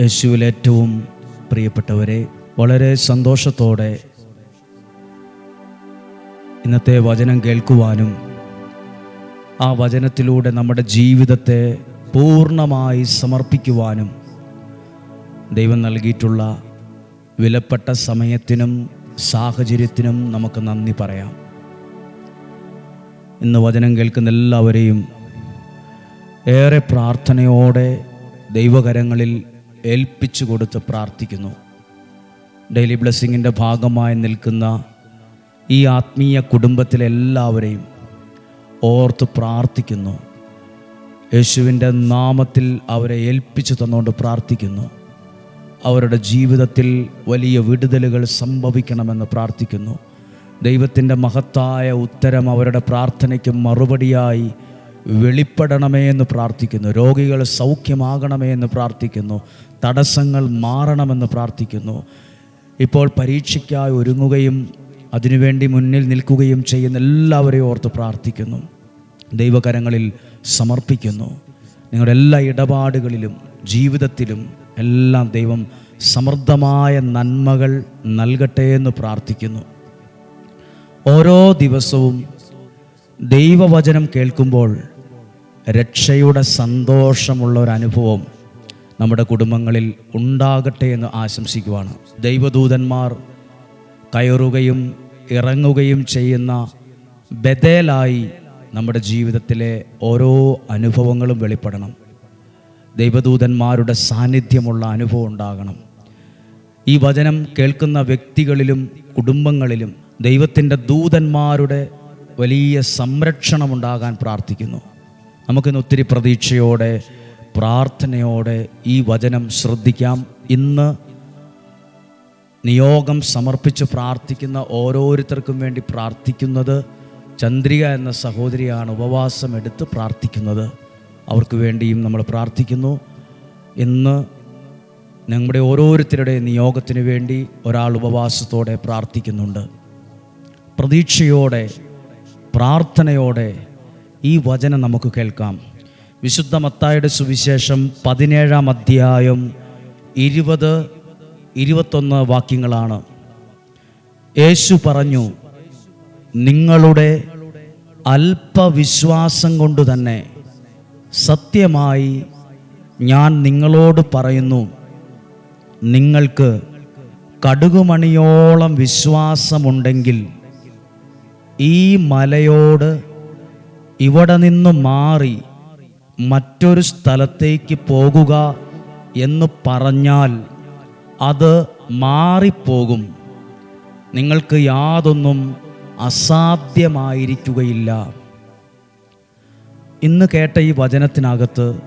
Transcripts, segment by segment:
യേശുവിൽ ഏറ്റവും പ്രിയപ്പെട്ടവരെ വളരെ സന്തോഷത്തോടെ ഇന്നത്തെ വചനം കേൾക്കുവാനും ആ വചനത്തിലൂടെ നമ്മുടെ ജീവിതത്തെ പൂർണമായി സമർപ്പിക്കുവാനും ദൈവം നൽകിയിട്ടുള്ള വിലപ്പെട്ട സമയത്തിനും സാഹചര്യത്തിനും നമുക്ക് നന്ദി പറയാം. ഇന്ന് വചനം കേൾക്കുന്ന എല്ലാവരെയും ഏറെ പ്രാർത്ഥനയോടെ ദൈവകരങ്ങളിൽ ഏൽപ്പിച്ചു കൊടുത്ത് പ്രാർത്ഥിക്കുന്നു. ഡെയിലി ബ്ലെസ്സിങ്ങിന്റെ ഭാഗമായി നിൽക്കുന്ന ഈ ആത്മീയ കുടുംബത്തിലെ എല്ലാവരെയും ഓർത്ത് പ്രാർത്ഥിക്കുന്നു. യേശുവിന്റെ നാമത്തിൽ അവരെ ഏൽപ്പിച്ചു തന്നുകൊണ്ട് പ്രാർത്ഥിക്കുന്നു. അവരുടെ ജീവിതത്തിൽ വലിയ വിടുതലുകൾ സംഭവിക്കണമെന്ന് പ്രാർത്ഥിക്കുന്നു. ദൈവത്തിന്റെ മഹത്തായ ഉത്തരം അവരുടെ പ്രാർത്ഥനയ്ക്ക് മറുപടിയായി വെളിപ്പെടണമേ എന്ന് പ്രാർത്ഥിക്കുന്നു. രോഗികൾ സൗഖ്യമാകണമേ എന്ന് പ്രാർത്ഥിക്കുന്നു. തടസ്സങ്ങൾ മാറണമെന്ന് പ്രാർത്ഥിക്കുന്നു. ഇപ്പോൾ പരീക്ഷയ്ക്കായി ഒരുങ്ങുകയും അതിനുവേണ്ടി മുന്നിൽ നിൽക്കുകയും ചെയ്യുന്ന എല്ലാവരെയും ഓർത്ത് പ്രാർത്ഥിക്കുന്നു. ദൈവകരങ്ങളിൽ സമർപ്പിക്കുന്നു. നിങ്ങളുടെ എല്ലാ ഇടപാടുകളിലും ജീവിതത്തിലും എല്ലാം ദൈവം സമൃദ്ധമായ നന്മകൾ നൽകട്ടെ എന്ന് പ്രാർത്ഥിക്കുന്നു. ഓരോ ദിവസവും ദൈവവചനം കേൾക്കുമ്പോൾ രക്ഷയുടെ സന്തോഷമുള്ള ഒരു അനുഭവം നമ്മുടെ കുടുംബങ്ങളിൽ ഉണ്ടാകട്ടെ എന്ന് ആശംസിക്കുവാണ്. ദൈവദൂതന്മാർ കയറുകയും ഇറങ്ങുകയും ചെയ്യുന്ന ബദലായി നമ്മുടെ ജീവിതത്തിലെ ഓരോ അനുഭവങ്ങളും വെളിപ്പെടണം. ദൈവദൂതന്മാരുടെ സാന്നിധ്യമുള്ള അനുഭവം ഉണ്ടാകണം. ഈ വചനം കേൾക്കുന്ന വ്യക്തികളിലും കുടുംബങ്ങളിലും ദൈവത്തിന്റെ ദൂതന്മാരുടെ വലിയ സംരക്ഷണമുണ്ടാകാൻ പ്രാർത്ഥിക്കുന്നു. നമുക്കിന്ന് ഒത്തിരി പ്രതീക്ഷയോടെ പ്രാർത്ഥനയോടെ ഈ വചനം ശ്രദ്ധിക്കാം. ഇന്ന് നിയോഗം സമർപ്പിച്ച് പ്രാർത്ഥിക്കുന്ന ഓരോരുത്തർക്കും വേണ്ടി പ്രാർത്ഥിക്കുന്നത് ചന്ദ്രിക എന്ന സഹോദരിയാണ് ഉപവാസം എടുത്ത് പ്രാർത്ഥിക്കുന്നത്. അവർക്ക് വേണ്ടിയും നമ്മൾ പ്രാർത്ഥിക്കുന്നു. ഇന്ന് നമ്മുടെ ഓരോരുത്തരുടെ നിയോഗത്തിന് വേണ്ടി ഒരാൾ ഉപവാസത്തോടെ പ്രാർത്ഥിക്കുന്നുണ്ട്. പ്രതീക്ഷയോടെ പ്രാർത്ഥനയോടെ ഈ വചനം നമുക്ക് കേൾക്കാം. വിശുദ്ധ മത്തായുടെ സുവിശേഷം പതിനേഴാം അധ്യായം ഇരുപത് ഇരുപത്തൊന്ന് വാക്യങ്ങളാണ്. യേശു പറഞ്ഞു നിങ്ങളുടെ അല്പവിശ്വാസം കൊണ്ട് തന്നെ സത്യമായി ഞാൻ നിങ്ങളോട് പറയുന്നു. നിങ്ങൾക്ക് കടുകുമണിയോളം വിശ്വാസമുണ്ടെങ്കിൽ ഈ മലയോട് ഇവിടെ നിന്ന് മാറി മറ്റൊരു സ്ഥലത്തേക്ക് പോകുക എന്ന് പറഞ്ഞാൽ അത് മാറിപ്പോകും. നിങ്ങൾക്ക് യാതൊന്നും അസാധ്യമായിരിക്കുകയില്ല. ഇന്ന് കേട്ട ഈ വചനത്തിനകത്ത്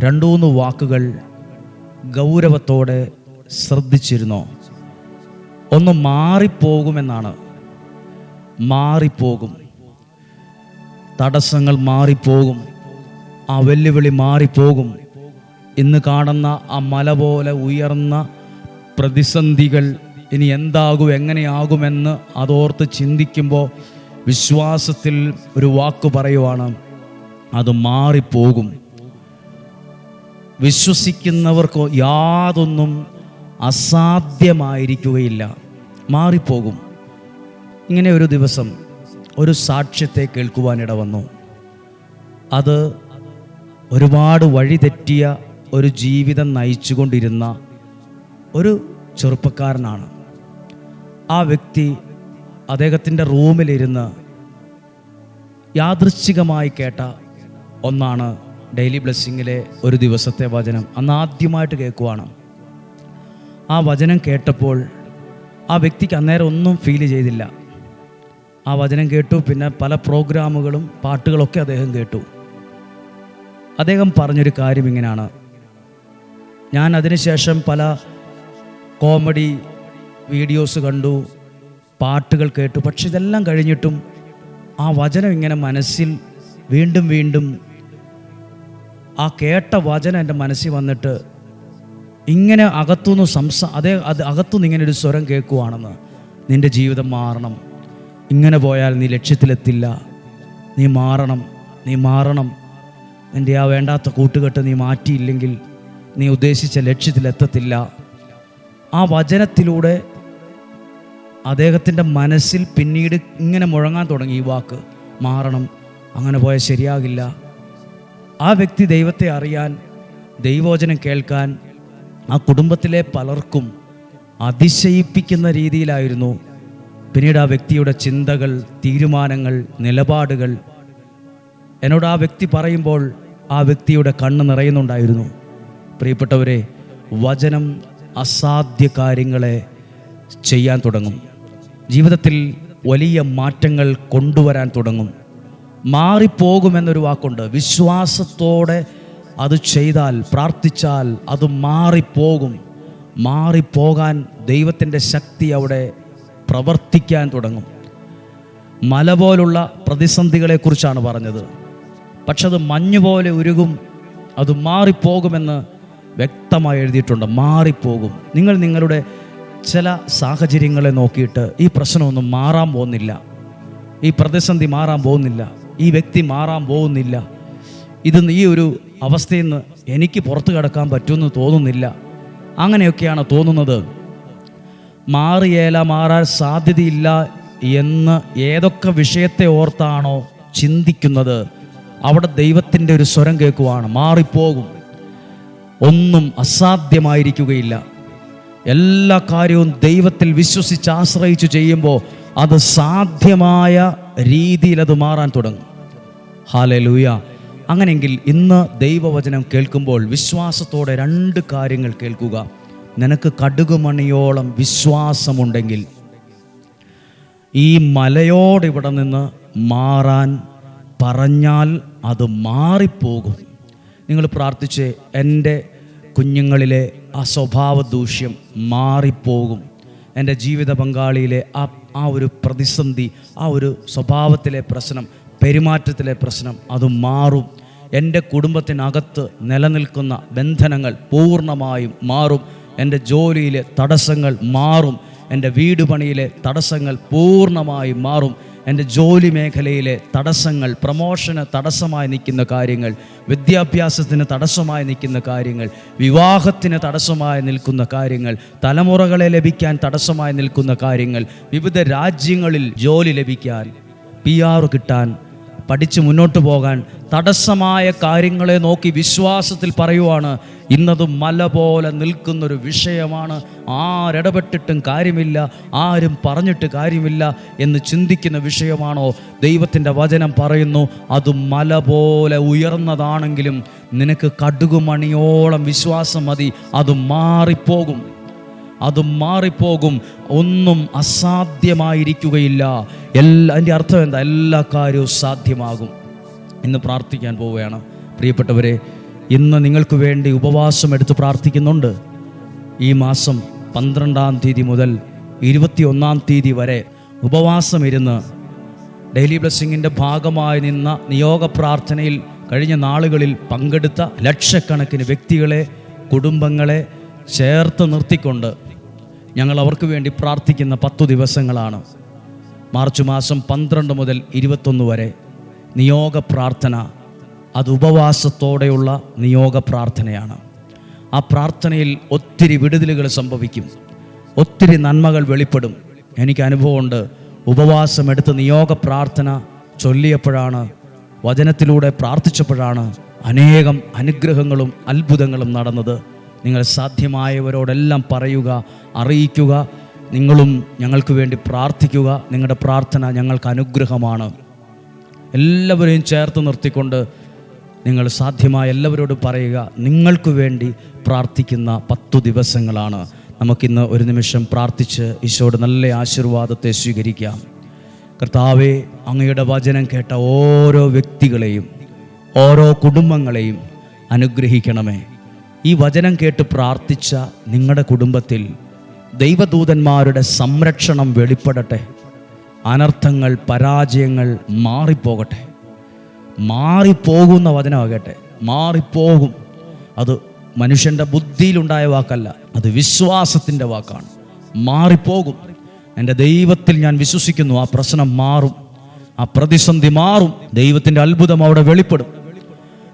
രണ്ടു മൂന്ന് വാക്കുകൾ ഗൗരവത്തോടെ ശ്രദ്ധിച്ചിരുന്നോ? ഒന്ന് മാറിപ്പോകുമെന്നാണ്. മാറിപ്പോകും. തടസ്സങ്ങൾ മാറിപ്പോകും. ആ വെല്ലുവിളി മാറിപ്പോകും. ഇന്ന് കാണുന്ന ആ മല പോലെ ഉയർന്ന പ്രതിസന്ധികൾ ഇനി എന്താകും എങ്ങനെയാകുമെന്ന് അതോർത്ത് ചിന്തിക്കുമ്പോൾ വിശ്വാസത്തിൽ ഒരു വാക്ക് പറയുവാണ് അത് മാറിപ്പോകും. വിശ്വസിക്കുന്നവർക്ക് യാതൊന്നും അസാധ്യമായിരിക്കുകയില്ല. മാറിപ്പോകും. ഇങ്ങനെ ഒരു ദിവസം ഒരു സാക്ഷ്യത്തെ കേൾക്കുവാനിട വന്നു. അത് ഒരുപാട് വഴിതെറ്റിയ ഒരു ജീവിതം നയിച്ചുകൊണ്ടിരുന്ന ഒരു ചെറുപ്പക്കാരനാണ്. ആ വ്യക്തി അദ്ദേഹത്തിന്റെ റൂമിലിരുന്ന് യാദൃശ്ചികമായി കേട്ട ഒന്നാണ് ഡെയിലി ബ്ലെസ്സിങ്ങിലെ ഒരു ദിവസത്തെ വചനം. അന്ന് ആദ്യമായിട്ട് കേൾക്കുവാണ്. ആ വചനം കേട്ടപ്പോൾ ആ വ്യക്തിക്ക് അന്നേരം ഒന്നും ഫീൽ ചെയ്തില്ല. ആ വചനം കേട്ടു. പിന്നെ പല പ്രോഗ്രാമുകളും പാട്ടുകളൊക്കെ അദ്ദേഹം കേട്ടു. അദ്ദേഹം പറഞ്ഞൊരു കാര്യം ഇങ്ങനെയാണ് ഞാൻ അതിനുശേഷം പല കോമഡി വീഡിയോസ് കണ്ടു പാട്ടുകൾ കേട്ടു. പക്ഷെ ഇതെല്ലാം കഴിഞ്ഞിട്ടും ആ വചനം ഇങ്ങനെ മനസ്സിൽ വീണ്ടും വീണ്ടും ആ കേട്ട വചനം എന്റെ മനസ്സിൽ വന്നിട്ട് ഇങ്ങനെ അകത്തുനിന്ന് സംസാ അതേ അത് അകത്തുനിന്ന് ഇങ്ങനെ ഒരു സ്വരം കേൾക്കുവാണെന്ന് നിന്റെ ജീവിതം മാറണം. ഇങ്ങനെ പോയാൽ നീ ലക്ഷ്യത്തിലെത്തില്ല. നീ മാറണം നീ മാറണം. നിന്റെ ആ വേണ്ടാത്ത കൂട്ടുകെട്ട് നീ മാറ്റിയില്ലെങ്കിൽ നീ ഉദ്ദേശിച്ച ലക്ഷ്യത്തിലെത്തത്തില്ല. ആ വചനത്തിലൂടെ അദ്ദേഹത്തിന്റെ മനസ്സിൽ പിന്നീട് ഇങ്ങനെ മുഴങ്ങാൻ തുടങ്ങി ഈ വാക്ക്. മാറണം അങ്ങനെ പോയാൽ ശരിയാകില്ല. ആ വ്യക്തി ദൈവത്തെ അറിയാൻ ദൈവവചനം കേൾക്കാൻ ആ കുടുംബത്തിലെ പലർക്കും അതിശയിപ്പിക്കുന്ന രീതിയിലായിരുന്നു പിന്നീട് ആ വ്യക്തിയുടെ ചിന്തകൾ തീരുമാനങ്ങൾ നിലപാടുകൾ എന്നോട് ആ വ്യക്തി പറയുമ്പോൾ ആ വ്യക്തിയുടെ കണ്ണ് നിറയുന്നുണ്ടായിരുന്നു. പ്രിയപ്പെട്ടവരെ വചനം അസാധ്യ കാര്യങ്ങളെ ചെയ്യാൻ തുടങ്ങും. ജീവിതത്തിൽ വലിയ മാറ്റങ്ങൾ കൊണ്ടുവരാൻ തുടങ്ങും. മാറിപ്പോകുമെന്നൊരു വാക്കുണ്ട്. വിശ്വാസത്തോടെ അത് ചെയ്താൽ പ്രാർത്ഥിച്ചാൽ അത് മാറിപ്പോകും. മാറിപ്പോകാൻ ദൈവത്തിന്റെ ശക്തി അവിടെ പ്രവർത്തിക്കാൻ തുടങ്ങും. മല പോലുള്ള പ്രതിസന്ധികളെക്കുറിച്ചാണ് പറഞ്ഞത്. പക്ഷെ അത് മഞ്ഞ് പോലെ ഉരുകും അത് മാറിപ്പോകുമെന്ന് വ്യക്തമായി എഴുതിയിട്ടുണ്ട്. മാറിപ്പോകും. നിങ്ങൾ നിങ്ങളുടെ ചില സാഹചര്യങ്ങളെ നോക്കിയിട്ട് ഈ പ്രശ്നമൊന്നും മാറാൻ പോകുന്നില്ല. ഈ പ്രതിസന്ധി മാറാൻ പോകുന്നില്ല. ഈ വ്യക്തി മാറാൻ പോകുന്നില്ല. ഇത് ഈ ഒരു അവസ്ഥയിൽ നിന്ന് എനിക്ക് പുറത്തു കിടക്കാൻ പറ്റുമെന്ന് തോന്നുന്നില്ല. അങ്ങനെയൊക്കെയാണ് തോന്നുന്നത്. മാറിയേല മാറാൻ സാധ്യതയില്ല എന്ന് ഏതൊക്കെ വിഷയത്തെ ഓർത്താണോ ചിന്തിക്കുന്നത് അവിടെ ദൈവത്തിന്റെ ഒരു സ്വരം കേൾക്കുവാണ്. മാറിപ്പോകും. ഒന്നും അസാധ്യമായിരിക്കുകയില്ല. എല്ലാ കാര്യവും ദൈവത്തിൽ വിശ്വസിച്ച് ആശ്രയിച്ച് ചെയ്യുമ്പോൾ അത് സാധ്യമായ രീതിയിൽ അത് മാറാൻ തുടങ്ങും. ഹാലെ ലൂയ അങ്ങനെയെങ്കിൽ ഇന്ന് ദൈവവചനം കേൾക്കുമ്പോൾ വിശ്വാസത്തോടെ രണ്ട് കാര്യങ്ങൾ കേൾക്കുക. നിനക്ക് കടുകുമണിയോളം വിശ്വാസമുണ്ടെങ്കിൽ ഈ മലയോട് ഇവിടെ നിന്ന് മാറാൻ പറഞ്ഞാൽ അത് മാറിപ്പോകും. നിങ്ങൾ പ്രാർത്ഥിച്ച് എന്റെ കുഞ്ഞുങ്ങളിലെ ആ സ്വഭാവ ദൂഷ്യം മാറിപ്പോകും. എന്റെ ജീവിത പങ്കാളിയിലെ ആ ആ ഒരു പ്രതിസന്ധി ആ ഒരു സ്വഭാവത്തിലെ പ്രശ്നം പെരുമാറ്റത്തിലെ പ്രശ്നം അത് മാറും. എന്റെ കുടുംബത്തിനകത്ത് നിലനിൽക്കുന്ന ബന്ധനങ്ങൾ പൂർണമായും മാറും. എന്റെ ജോലിയിലെ തടസ്സങ്ങൾ മാറും. എന്റെ വീട് പണിയിലെ തടസ്സങ്ങൾ പൂർണമായി മാറും. എന്റെ ജോലി മേഖലയിലെ തടസ്സങ്ങൾ പ്രമോഷന് തടസ്സമായി നിൽക്കുന്ന കാര്യങ്ങൾ വിദ്യാഭ്യാസത്തിന് തടസ്സമായി നിൽക്കുന്ന കാര്യങ്ങൾ വിവാഹത്തിന് തടസ്സമായി നിൽക്കുന്ന കാര്യങ്ങൾ തലമുറകളെ ലഭിക്കാൻ തടസ്സമായി നിൽക്കുന്ന കാര്യങ്ങൾ വിവിധ രാജ്യങ്ങളിൽ ജോലി ലഭിക്കാൻ പി കിട്ടാൻ പഠിച്ച് മുന്നോട്ട് പോകാൻ തടസ്സമായ കാര്യങ്ങളെ നോക്കി വിശ്വാസത്തിൽ പറയുവാണ് ഇന്നത് മല പോലെ നിൽക്കുന്നൊരു വിഷയമാണ്. ആരിടപെട്ടിട്ടും കാര്യമില്ല ആരും പറഞ്ഞിട്ട് കാര്യമില്ല എന്ന് ചിന്തിക്കുന്ന വിഷയമാണോ? ദൈവത്തിന്റെ വചനം പറയുന്നു അത് മല പോലെ ഉയർന്നതാണെങ്കിലും നിനക്ക് കടുകുമണിയോളം വിശ്വാസം മതി അത് മാറിപ്പോകും. അത് മാറിപ്പോകും. ഒന്നും അസാധ്യമായിരിക്കുകയില്ല. എല്ലാ അതിന്റെ അർത്ഥം എന്താ? എല്ലാ കാര്യവും സാധ്യമാകും. ഇന്ന് പ്രാർത്ഥിക്കാൻ പോവുകയാണ്. പ്രിയപ്പെട്ടവരെ ഇന്ന് നിങ്ങൾക്ക് വേണ്ടി ഉപവാസം എടുത്ത് പ്രാർത്ഥിക്കുന്നുണ്ട്. ഈ മാസം പന്ത്രണ്ടാം തീയതി മുതൽ ഇരുപത്തിയൊന്നാം തീയതി വരെ ഉപവാസം ഇരുന്ന് ഡെയിലി ബ്ലെസ്സിങ്ങിന്റെ ഭാഗമായി നിന്ന നിയോഗ പ്രാർത്ഥനയിൽ കഴിഞ്ഞ നാളുകളിൽ പങ്കെടുത്ത ലക്ഷക്കണക്കിന് വ്യക്തികളെ കുടുംബങ്ങളെ ചേർത്ത് നിർത്തിക്കൊണ്ട് ഞങ്ങൾ അവർക്ക് വേണ്ടി പ്രാർത്ഥിക്കുന്ന പത്തു ദിവസങ്ങളാണ്. മാർച്ച് മാസം പന്ത്രണ്ട് മുതൽ ഇരുപത്തൊന്ന് വരെ നിയോഗ പ്രാർത്ഥന അത് ഉപവാസത്തോടെയുള്ള നിയോഗ പ്രാർത്ഥനയാണ്. ആ പ്രാർത്ഥനയിൽ ഒത്തിരി വിടുതലുകൾ സംഭവിക്കും. ഒത്തിരി നന്മകൾ വെളിപ്പെടും. എനിക്ക് അനുഭവമുണ്ട് ഉപവാസമെടുത്ത് നിയോഗ പ്രാർത്ഥന ചൊല്ലിയപ്പോഴാണ് വചനത്തിലൂടെ പ്രാർത്ഥിച്ചപ്പോഴാണ് അനേകം അനുഗ്രഹങ്ങളും അത്ഭുതങ്ങളും നടന്നത്. നിങ്ങൾ സാധ്യമായവരോടെല്ലാം പറയുക അറിയിക്കുക നിങ്ങളും ഞങ്ങൾക്ക് വേണ്ടി പ്രാർത്ഥിക്കുക. നിങ്ങളുടെ പ്രാർത്ഥന ഞങ്ങൾക്ക് അനുഗ്രഹമാണ്. എല്ലാവരെയും ചേർത്ത് നിർത്തിക്കൊണ്ട് നിങ്ങൾ സാധ്യമായ എല്ലാവരോടും പറയുക നിങ്ങൾക്ക് വേണ്ടി പ്രാർത്ഥിക്കുന്ന പത്തു ദിവസങ്ങളാണ്. നമുക്കിന്ന് ഒരു നിമിഷം പ്രാർത്ഥിച്ച് ഈശോയുടെ നല്ല ആശീർവാദത്തെ സ്വീകരിക്കാം. കർത്താവെ അങ്ങയുടെ വചനം കേട്ട ഓരോ വ്യക്തികളെയും ഓരോ കുടുംബങ്ങളെയും അനുഗ്രഹിക്കണമേ. ഈ വചനം കേട്ട് പ്രാർത്ഥിച്ച നിങ്ങളുടെ കുടുംബത്തിൽ ദൈവദൂതന്മാരുടെ സംരക്ഷണം വെളിപ്പെടട്ടെ. അനർത്ഥങ്ങൾ പരാജയങ്ങൾ മാറിപ്പോകട്ടെ. മാറിപ്പോകുന്ന വചനമാകട്ടെ മാറിപ്പോകും. അത് മനുഷ്യന്റെ ബുദ്ധിയിലുണ്ടായ വാക്കല്ല അത് വിശ്വാസത്തിന്റെ വാക്കാണ്. മാറിപ്പോകും. എന്റെ ദൈവത്തിൽ ഞാൻ വിശ്വസിക്കുന്നു ആ പ്രശ്നം മാറും. ആ പ്രതിസന്ധി മാറും. ദൈവത്തിന്റെ അത്ഭുതം അവിടെ വെളിപ്പെടും.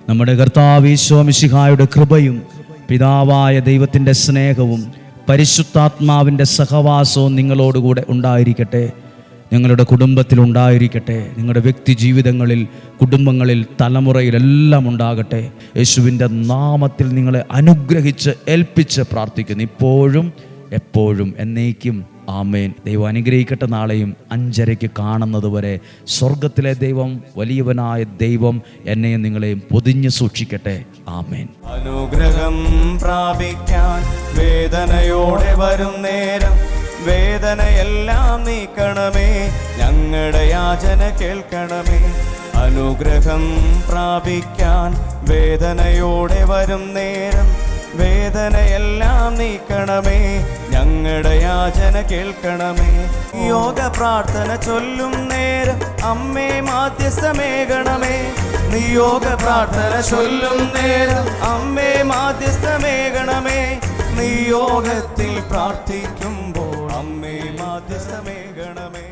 നമ്മുടെ കർത്താവ് ഈശോമിശിഹായുടെ കൃപയും പിതാവായ ദൈവത്തിന്റെ സ്നേഹവും പരിശുദ്ധാത്മാവിന്റെ സഹവാസവും നിങ്ങളോടുകൂടെ ഉണ്ടായിരിക്കട്ടെ. നിങ്ങളുടെ കുടുംബത്തിൽ ഉണ്ടായിരിക്കട്ടെ. നിങ്ങളുടെ വ്യക്തി ജീവിതങ്ങളിൽ കുടുംബങ്ങളിൽ തലമുറയിലെല്ലാം ഉണ്ടാകട്ടെ. യേശുവിന്റെ നാമത്തിൽ നിങ്ങളെ അനുഗ്രഹിച്ച് ഏൽപ്പിച്ച് പ്രാർത്ഥിക്കുന്നു. ഇപ്പോഴും എപ്പോഴും എന്നേക്കും. ആമേൻ. ദൈവം അനുഗ്രഹിക്കട്ടെ നാളെയും അഞ്ചരയ്ക്ക് കാണുന്നത് വരെ. സ്വർഗത്തിലെ ദൈവം വലിയവനായ ദൈവം എന്നെയും നിങ്ങളെയും പൊതിഞ്ഞ് സൂക്ഷിക്കട്ടെ. ആമേൻ. അനുഗ്രഹം പ്രാപിക്കാൻ വേദനയോടെ വരും നേരം. വേദനയെല്ലാം നീക്കണമേ ഞങ്ങളുടെ യാചന കേൾക്കണമേ. അനുഗ്രഹം പ്രാപിക്കാൻ വേദനയോടെ വരും നേരം. വേദനയെല്ലാം നീക്കണമേ ഞങ്ങളുടെ യാചന കേൾക്കണമേ. യോഗ പ്രാർത്ഥന ചൊല്ലും നേരം അമ്മേ മാധ്യസ്ഥമേകണമേ. നിയോഗ പ്രാർത്ഥന ചൊല്ലും നേരം അമ്മേ മാധ്യസ്ഥമേകണമേ. നിയോഗത്തിൽ പ്രാർത്ഥിക്കുമ്പോൾ അമ്മേ മാധ്യസ്ഥമേകണമേ.